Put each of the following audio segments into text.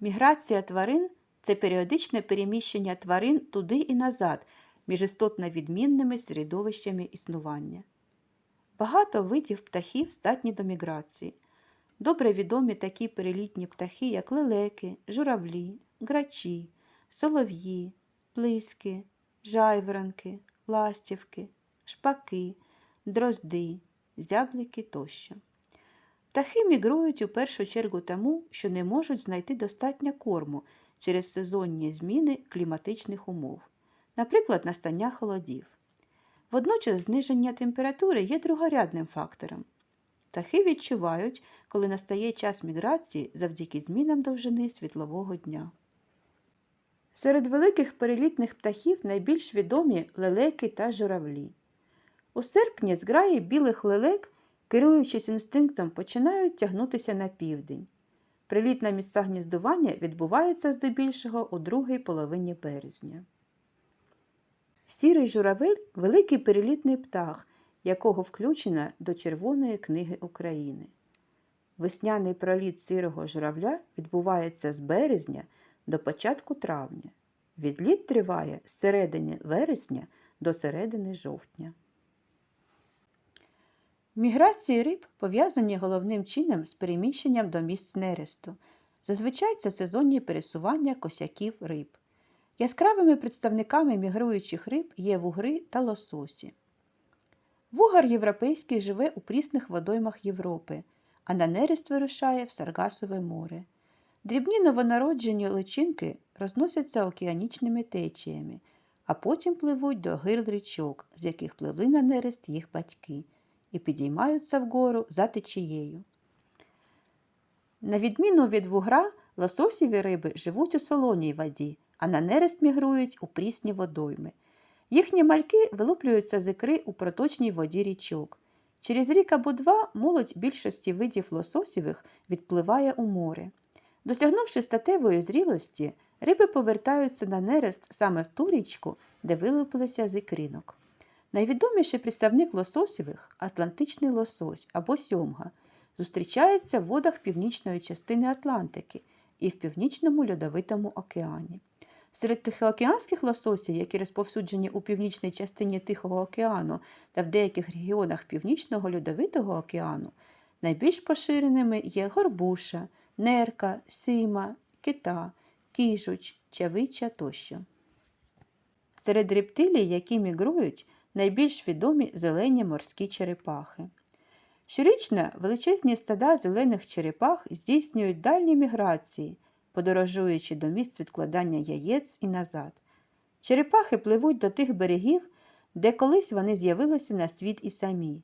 Міграція тварин це періодичне переміщення тварин туди і назад між істотно відмінними середовищами існування. Багато видів птахів здатні до міграції. Добре відомі такі перелітні птахи, як лелеки, журавлі, грачі, солов'ї, плиски, жайворонки, ластівки, шпаки, дрозди, зяблики тощо. Птахи мігрують у першу чергу тому, що не можуть знайти достатньо корму через сезонні зміни кліматичних умов, наприклад, настання холодів. Водночас зниження температури є другорядним фактором. Птахи відчувають, коли настає час міграції завдяки змінам довжини світлового дня. Серед великих перелітних птахів найбільш відомі лелеки та журавлі. У серпні зграї білих лелек, керуючись інстинктом, починають тягнутися на південь. Приліт на місця гніздування відбувається здебільшого у другій половині березня. Сірий журавель великий перелітний птах, якого включено до Червоної книги України. Весняний проліт сірого журавля відбувається з березня до початку травня. Відліт триває з середини вересня до середини жовтня. Міграції риб пов'язані головним чином з переміщенням до місць нересту. Зазвичай це сезонні пересування косяків риб. Яскравими представниками мігруючих риб є вугри та лососі. Вугар європейський живе у прісних водоймах Європи, а на нерест вирушає в Саргасове море. Дрібні новонароджені личинки розносяться океанічними течіями, а потім пливуть до гирл річок, з яких пливли на нерест їх батьки, і підіймаються вгору за течією. На відміну від вугра, лососіві риби живуть у солоній воді, а на нерест мігрують у прісні водойми. Їхні мальки вилуплюються з ікри у проточній воді річок. Через рік або два молодь більшості видів лососівих відпливає у море. Досягнувши статевої зрілості, риби повертаються на нерест саме в ту річку, де вилупилися з ікринок. Найвідоміший представник лососівих атлантичний лосось або сьомга, зустрічається в водах північної частини Атлантики і в північному льодовитому океані. Серед тихоокеанських лососів, які розповсюджені у північній частині Тихого океану та в деяких регіонах Північного льодовитого океану, найбільш поширеними є горбуша, нерка, сима, кита, кіжуч, чавича тощо. Серед рептилій, які мігрують, найбільш відомі зелені морські черепахи. Щорічно величезні стада зелених черепах здійснюють дальні міграції, подорожуючи до місць відкладання яєць і назад. Черепахи пливуть до тих берегів, де колись вони з'явилися на світ і самі.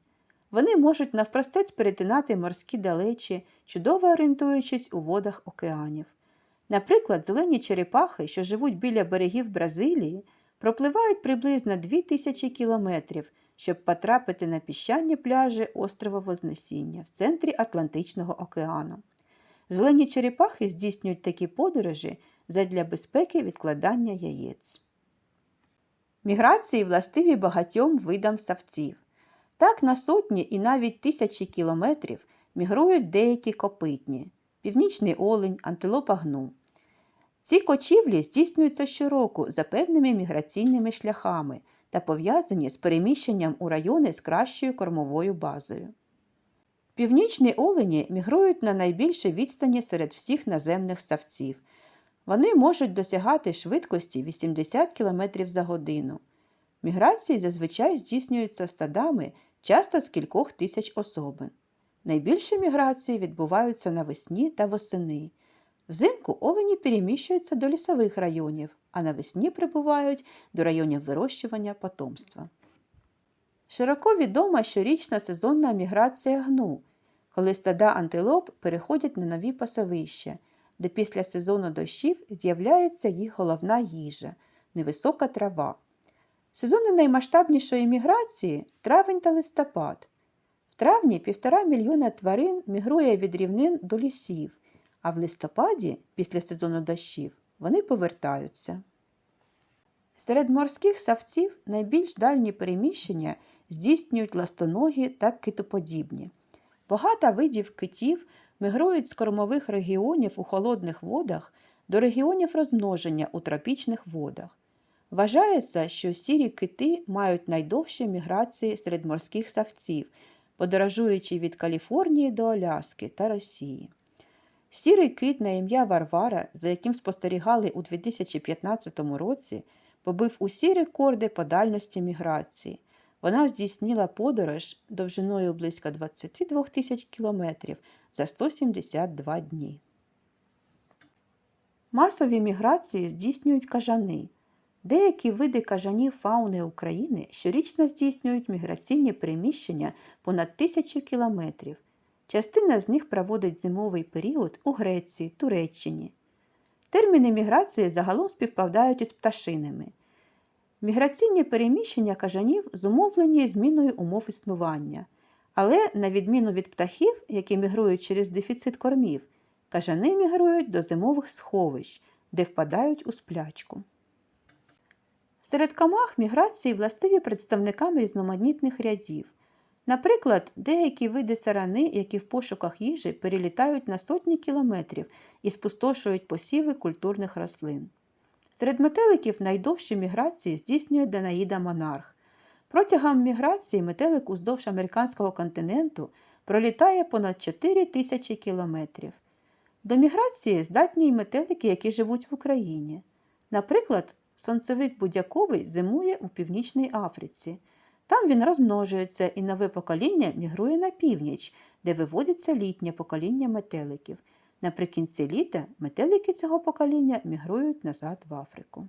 Вони можуть навпростець перетинати морські далечі, чудово орієнтуючись у водах океанів. Наприклад, зелені черепахи, що живуть біля берегів Бразилії, пропливають приблизно 2000 кілометрів, щоб потрапити на піщані пляжі острова Вознесіння в центрі Атлантичного океану. Зелені черепахи здійснюють такі подорожі задля безпеки відкладання яєць. Міграції властиві багатьом видам савців. Так на сотні і навіть тисячі кілометрів мігрують деякі копитні північний олень, антилопа гну. Ці кочівлі здійснюються щороку за певними міграційними шляхами та пов'язані з переміщенням у райони з кращою кормовою базою. Північні олені мігрують на найбільшій відстані серед всіх наземних савців. Вони можуть досягати швидкості 80 км за годину. Міграції зазвичай здійснюються стадами часто з кількох тисяч особин. Найбільші міграції відбуваються навесні та восени. Взимку олені переміщуються до лісових районів, а навесні прибувають до районів вирощування потомства. Широко відома щорічна сезонна міграція гну, коли стада антилоп переходять на нові пасовища, де після сезону дощів з'являється їх головна їжа невисока трава. Сезони наймасштабнішої міграції травень та листопад. В травні півтора мільйона тварин мігрує від рівнин до лісів, а в листопаді, після сезону дощів, вони повертаються. Серед морських савців найбільш дальні переміщення здійснюють ластоногі та китоподібні. Багато видів китів мігрують з кормових регіонів у холодних водах до регіонів розмноження у тропічних водах. Вважається, що сірі кити мають найдовші міграції серед морських савців, подорожуючи від Каліфорнії до Аляски та Росії. Сірий кит на ім'я Варвара, за яким спостерігали у 2015 році, побив усі рекорди по дальності міграції. Вона здійснила подорож довжиною близько 22 тисяч кілометрів за 172 дні. Масові міграції здійснюють кажани. Деякі види кажанів фауни України щорічно здійснюють міграційні переміщення понад тисячі кілометрів. Частина з них проводить зимовий період у Греції, Туреччині. Терміни міграції загалом співпадають із пташинами. Міграційні переміщення кажанів зумовлені зміною умов існування. Але, на відміну від птахів, які мігрують через дефіцит кормів, кажани мігрують до зимових сховищ, де впадають у сплячку. Серед комах міграції властиві представникам різноманітних рядів. Наприклад, деякі види сарани, які в пошуках їжі перелітають на сотні кілометрів і спустошують посіви культурних рослин. Серед метеликів найдовші міграції здійснює Данаїда Монарх. Протягом міграції метелик уздовж американського континенту пролітає понад 4 тисячі кілометрів. До міграції здатні й метелики, які живуть в Україні. Наприклад, сонцевик будяковий зимує у Північній Африці. Там він розмножується і нове покоління мігрує на північ, де виводиться літнє покоління метеликів. Наприкінці літа метелики цього покоління мігрують назад в Африку.